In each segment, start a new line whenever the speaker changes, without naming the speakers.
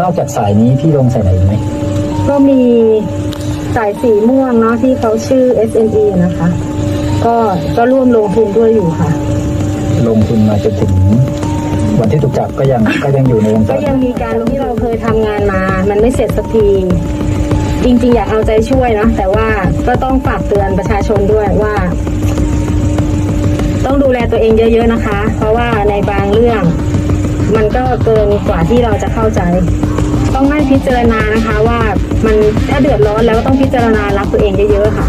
นอกจากสายนี้พี่ลงสายไหนอีกไหม
ก็มีสายสีม่วงเนาะที่เขาชื่อ SME นะคะ ก็ก็ร่วมลงทุนด้วยอยู่ค่ะ
ลงทุนมาจนถึงวันที่ถูกจับก็ยังก็ยังอยู่ในวงจ
ก็
ร
ยังมีการที่เราเคยทำงานมา มันไม่เสร็จสักที จริง ๆ อยากเอาใจช่วยเนาะแต่ว่าก็ต้องฝากเตือนประชาชนด้วยว่า ต้องดูแลตัวเองเยอะ ๆ นะคะ เพราะว่าในบางเรื่อง มันก็เกินกว่าที่เราจะเข้าใจ ต้องให้พิจารณานะคะว่ามันถ้าเดือดร้อนแล้วก็ต้องพิจารณารักตัวเองเยอะๆค่ะ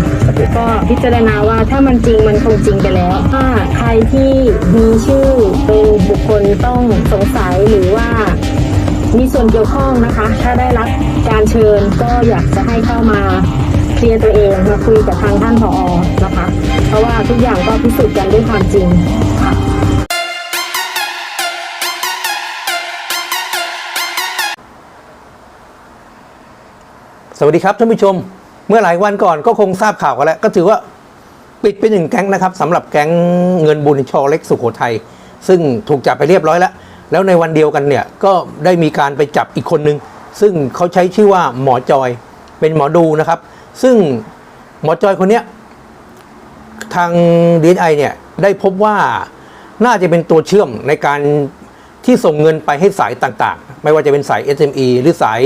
ก็พิจารณาว่าถ้ามันจริงมันคงจริงไปแล้ว ถ้าใครที่มีชื่อเป็นบุคคลต้องสงสัยหรือว่ามีส่วนเกี่ยวข้องนะคะ ถ้าได้รับการเชิญก็อยากจะให้เข้ามาเคลียร์ตัวเองมาคุยกับทางท่านผอนะคะ เพราะว่าทุกอย่างก็พิสูจน์กันด้วยความจริง
วัสดีครับท่านผู้ชม เมื่อหลายวันก่อนก็คงทราบข่าวกันแล้ว ก็ถือว่าปิดไปหนึ่งแก๊งนะครับสำหรับแก๊งเงินบุญชอเล็กสุโขทัยซึ่งถูกจับไปเรียบร้อยแล้ว แล้วในวันเดียวกันเนี่ยก็ได้มีการไปจับอีกคนนึง ซึ่งเขาใช้ชื่อว่าหมอจอยเป็นหมอดูนะครับ ซึ่งหมอจอยคนเนี้ยทาง DSI เนี่ยได้พบว่าน่าจะเป็นตัวเชื่อมในการที่ส่งเงินไปให้สายต่างๆ ไม่ว่าจะเป็นสาย SME หรือสาย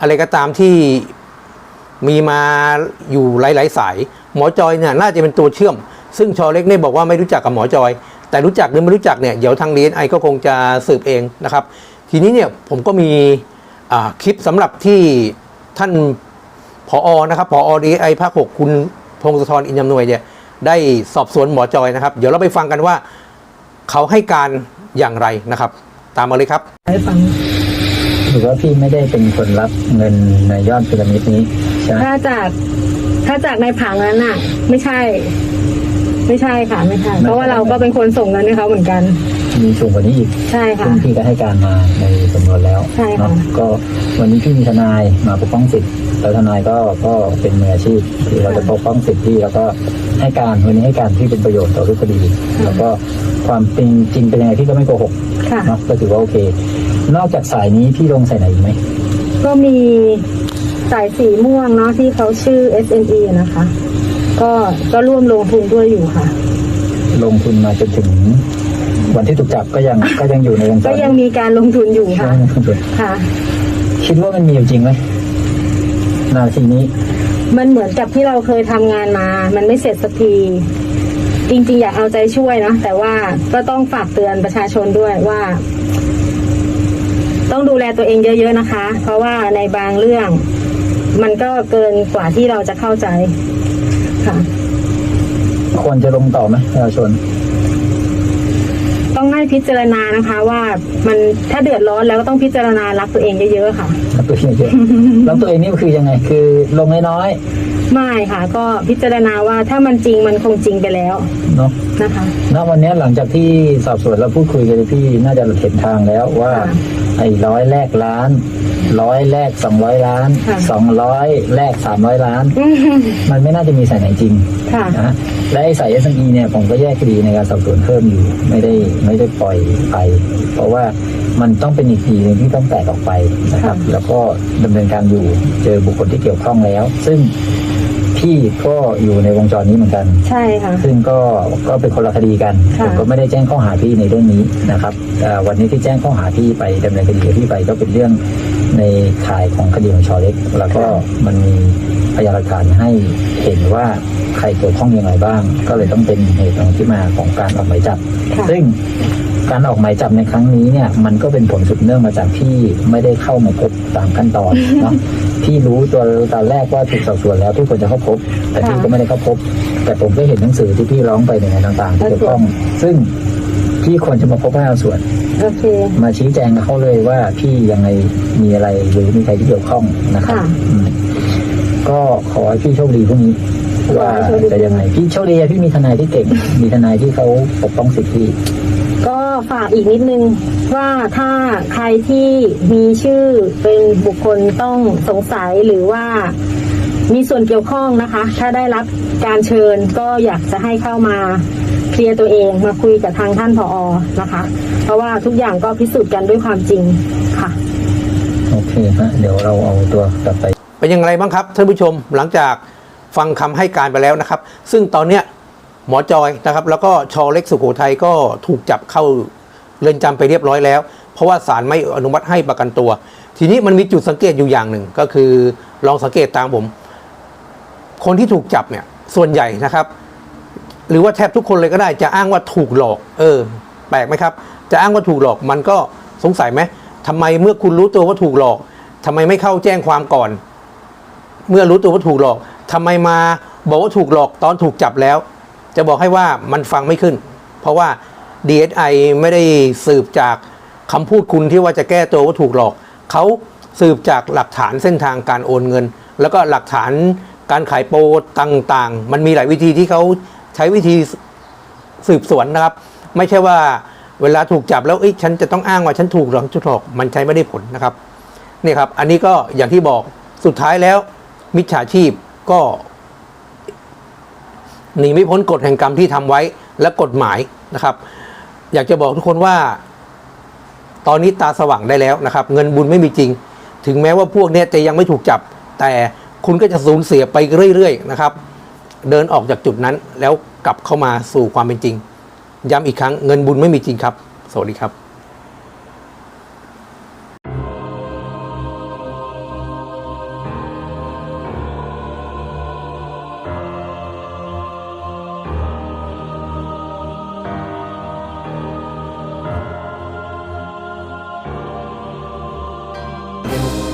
อะไรก็ตามที่ มีมาอยู่หลาย ๆ สาย หมอจอยเนี่ยน่าจะเป็นตัวเชื่อม ซึ่งชอเล็กเนี่ยบอกว่าไม่รู้จักกับหมอจอย แต่รู้จักหรือไม่รู้จักเนี่ยเดี๋ยวทาง DSI ก็คงจะสืบเองนะครับ ทีนี้เนี่ยผมก็มีคลิปสำหรับที่ท่านพอนะครับพอดีไอภาคหกคุณพงศธรอินยำนวยเนี่ยได้สอบสวนหมอจอยนะครับ เดี๋ยวเราไปฟังกันว่าเขาให้การอย่างไรนะครับ ตามมาเลยครับ
ให้ฟัง
หรือว่าพี่ไม่ได้เป็นคนรับเงินในยอดพีระมิดนี้ใช่ไหม
ถ้าจากถ้าจากในผังนั้นน่ะ ไม่ใช่ ไม่ใช่ค่ะไม่ใช่เพราะว่าเราก็เป็นคนส่งเงินให้เขาเหมือนกัน
มีสูงกว่านี้อีก
ใช่ค่ะ
ซึ่งพี่ก็ให้การมาในสำนวนแล้ว
ใช่ค่ะ
เนาะก็วันนี้พี่มีทนายมาปกป้องสิทธิ์แล้วทนายก็ก็เป็นมืออาชีพคือเราจะปกป้องสิทธิ์พี่แล้วก็ให้การวันนี้ให้การที่เป็นประโยชน์ต่อรูปคดี แล้วก็ความเป็นจริงเป็นยังไงพี่ก็ไม่โกหก
ค่ะ
เนาะก็ถือว่าโอเค นอกจากสายนี้พี่ลงสายไหนอีกไหม
ก็มีสายสีม่วงเนาะที่เขาชื่อ SME นะคะ ก็ก็ร่วมลงทุนด้วยอยู่ค่ะ
ลงทุนมาจนถึง วันที่ถูกจับก็ยังก็ยังอยู่ในวงจร
ก็ยังมีการลงทุนอยู่ค่ะ
ยังลงทุน
ค่ะ
คิดว่ามันมีอยู่จริงไหมนาทีนี้
มันเหมือนกับที่เราเคยทำงานมา มันไม่เสร็จสักทีจริงๆ อยากเอาใจช่วยเนาะแต่ว่าก็ต้องฝากเตือนประชาชนด้วยว่า ต้องดูแลตัวเองเยอะ ๆนะคะ เพราะว่าในบางเรื่อง มันก็เกินกว่าที่เราจะเข้าใจค่ะ
ควรจะลงต่อไหมประชาชน
ต้องให้พิจารณานะคะ ว่ามันถ้าเดือดร้อนแล้วก็ต้องพิจารณารักตัวเองเยอะๆค่ะ
แล้วตัวเองเยอะแล้วตัวเองนี่คือยังไง คือลงน้อย
ไม่ค่ะ ก็พิจารณาว่าถ้ามันจริงมันคงจริงไปแล้ว
ๆเนาะ
นะคะ
ณวันนี้หลังจากที่สอบสวนแล้วพูดคุยกันพี่น่าจะเห็นทางแล้วว่า
ค่ะ
ไอ้ร้อยแรกล้านร้อยแรกสองร้อยล้าน
ค่ะ
สองร้อยแรกสามร้อยล้าน
อืม
มันไม่น่าจะมีสายไหนจริง
ค่ะ
นะและไอ้สาย SME เนี่ยผมก็แยกคดีในการสอบสวนเพิ่มอยู่ไม่ได้ไม่ได้ปล่อยไป เพราะว่ามันต้องเป็นอีกทีหนึงที่ต้องแตกออกไปนะครับ
ค่ะ
แล้วก็ดำเนินการอยู่เจอบุคคลที่เกี่ยวข้องแล้ว ซึ่ง พี่ก็อยู่ในวงจรนี้เหมือนกัน
ใช่ค่ะ
ซึ่งก็ก็เป็นคนละคดีกัน
ค่ะ
ผมก็ไม่ได้แจ้งข้อหาพี่ในเรื่องนี้นะครับเอ่อวันนี้ที่แจ้งข้อหาพี่ไปดำเนินคดีกับพี่ไปก็เป็นเรื่องในข่ายของคดีของชอเล็ก แล้วก็มันมีพยานหลักฐานให้เห็นว่าใครเกี่ยวข้องยังไงบ้าง ก็เลยต้องเป็นเหตุของที่มาของการออกหมายจับ
ค่ะ
ซึ่ง การออกหมายจับในครั้งนี้เนี่ยมันก็เป็นผลสืบเนื่องมาจากที่ไม่ได้เข้ามาพบตามขั้นตอนเนาะพี่รู้ตัวตอนแรกว่าถูกสอบสวนแล้วพี่ควรจะเข้าพบ แต่พี่
ค่ะ
ก็ไม่ได้เข้าพบ แต่ผมก็เห็นหนังสือที่พี่ร้องไปในงานต่างๆที่เกี่ยวข้อง ซึ่งพี่ควรจะมาพบพนักงานสวน
โอเค
มาชี้แจงกับเขาเลยว่าพี่ยังไงมีอะไรหรือมีใครที่เกี่ยวข้องนะครับ
ค่ะ
อืมก็ขอให้พี่โชคดีพรุ่งนี้ว่า
ขอให้โชคดี
จะยังไงพี่โชคดีอะพี่มีทนายที่เก่ง มีทนายที่เขาปกป้องสิทธิพี่
ก็ฝากอีกนิดนึงว่าถ้าใครที่มีชื่อเป็นบุคคลต้องสงสัยหรือว่ามีส่วนเกี่ยวข้องนะคะ ถ้าได้รับการเชิญก็อยากจะให้เข้ามาเคลียร์ตัวเองมาคุยกับทางท่านผอนะคะ เพราะว่าทุกอย่างก็พิสูจน์กันด้วยความจริงค่ะ
โอเคฮะเดี๋ยวเราเอาตัวกลับไป
เป็นอย่างไรบ้างครับท่านผู้ชมหลังจากฟังคำให้การไปแล้วนะครับ ซึ่งตอนเนี้ย หมอจอยนะครับ แล้วก็ชอเล็กสุโขทัยก็ถูกจับเข้าเรือนจำไปเรียบร้อยแล้ว เพราะว่าศาลไม่อนุมัติให้ประกันตัว ทีนี้มันมีจุดสังเกตอยู่อย่างหนึ่งก็คือลองสังเกตตามผม คนที่ถูกจับเนี่ยส่วนใหญ่นะครับ หรือว่าแทบทุกคนเลยก็ได้จะอ้างว่าถูกหลอก เออ แปลกไหมครับ จะอ้างว่าถูกหลอกมันก็สงสัยไหมทำไมเมื่อคุณรู้ตัวว่าถูกหลอกทำไมไม่เข้าแจ้งความก่อน เมื่อรู้ตัวว่าถูกหลอกทำไมมาบอกว่าถูกหลอกตอนถูกจับแล้ว จะบอกให้ว่ามันฟังไม่ขึ้น เพราะว่า DSI ไม่ได้สืบจากคำพูดคุณที่ว่าจะแก้ตัวว่าถูกหลอก เขาสืบจากหลักฐานเส้นทางการโอนเงิน แล้วก็หลักฐานการขายโปรต่างๆ มันมีหลายวิธีที่เขาใช้วิธีสืบสวนนะครับ ไม่ใช่ว่าเวลาถูกจับแล้วอฉันจะต้องอ้างว่าฉันถูกหลอกถูกหลอกมันใช้ไม่ได้ผลนะครับนี่ครับ อันนี้ก็อย่างที่บอกสุดท้ายแล้วมิจฉาชีพก็ หนีไม่พ้นกฎแห่งกรรมที่ทำไว้และกฎหมายนะครับ อยากจะบอกทุกคนว่า ตอนนี้ตาสว่างได้แล้วนะครับ เงินบุญไม่มีจริง ถึงแม้ว่าพวกนี้จะยังไม่ถูกจับ แต่คุณก็จะสูญเสียไปเรื่อยๆนะครับ เดินออกจากจุดนั้นแล้วกลับเข้ามาสู่ความเป็นจริง ย้ำอีกครั้งเงินบุญไม่มีจริงครับ สวัสดีครับ Thank you.